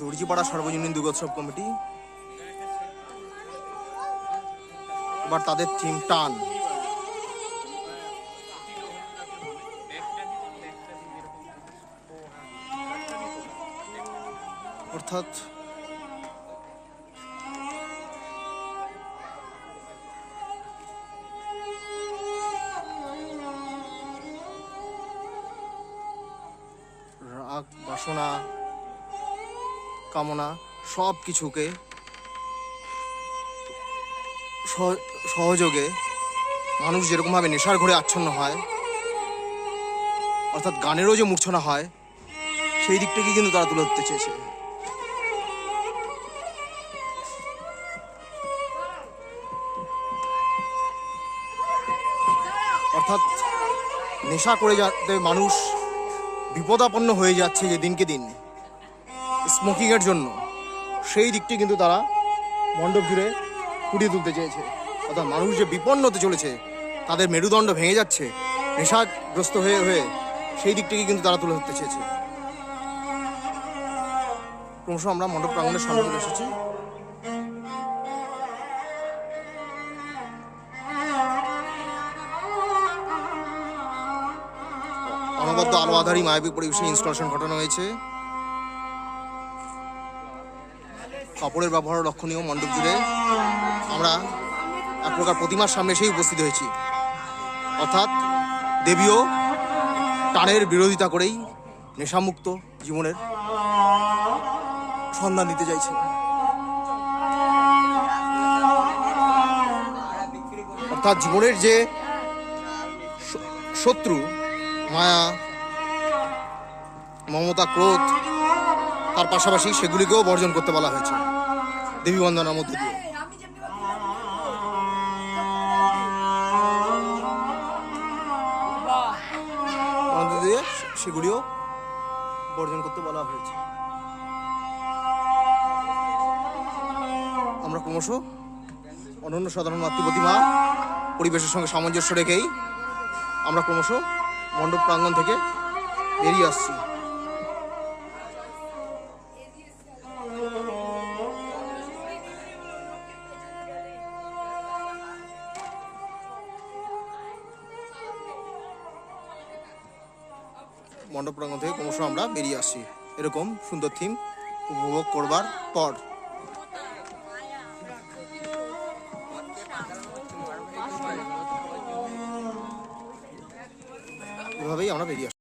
দর্জিপাড়া সর্বজনীন দুর্গোৎসব কমিটি। এবার তাদের থিম টান। অর্থাৎ রাগ বাসনা কামনা, সব কিছুকে সহ- সহযোগে মানুষ যেরকমভাবে নেশার ঘরে আচ্ছন্ন হয়, অর্থাৎ গানেরও যে মূর্ছনা হয়, সেই দিকটাকে কিন্তু তারা তুলে ধরতে চেয়েছে। অর্থাৎ নেশা করে যাতে মানুষ বিপদাপন্ন হয়ে যাচ্ছে যে দিনকে দিন স্মোকিংয়ের জন্য সেই দিকটি কিন্তু তারা মণ্ডপ জুড়ে ফুটিয়ে তুলতে চেয়েছে। অর্থাৎ মানুষ যে বিপন্ন হতে চলেছে, তাদের মেরুদণ্ড ভেঙে যাচ্ছে, নেশাগ্রস্ত হয়ে হয়ে সেই দিকটিকে কিন্তু তারা তুলে ধরতে চেয়েছে। ক্রমশ আমরা মণ্ডপ প্রাঙ্গণের সামনে এসেছি। অনবদ্য আলো আধারী মায়াবী পরিবেশে ইনস্টলেশন ঘটানো হয়েছে। কাপড়ের ব্যবহার লক্ষণীয়, মণ্ডপ জুড়ে আমরা এক প্রকার প্রতিমার সামনে এসেই উপস্থিত হয়েছি। অর্থাৎ দেবীও টানের বিরোধিতা করেই নেশামুক্ত জীবনের সন্ধান দিতে চাইছে অর্থাৎ জীবনের যে শত্রু, মায়া, মমতা, ক্রোধ তার পাশাপাশি সেগুলিকেও বর্জন করতে বলা হয়েছে। দেবী বন্দনার মধ্যে দিয়ে। সেগুলিও বর্জন করতে বলা হয়েছে। আমরা ক্রমশ অনন্য সাধারণ মাতৃ প্রতিমা পরিবেশের সঙ্গে সামঞ্জস্য রেখেই আমরা ক্রমশ মণ্ডপ প্রাঙ্গণ থেকে বেরিয়ে আসছি। মণ্ডপ প্রাঙ্গণ থেকে ক্রমশ আমরা বেরিয়ে আসছি। এরকম সুন্দর থিম উপভোগ করবার পর। এভাবেই আমরা বেরিয়ে আসছি।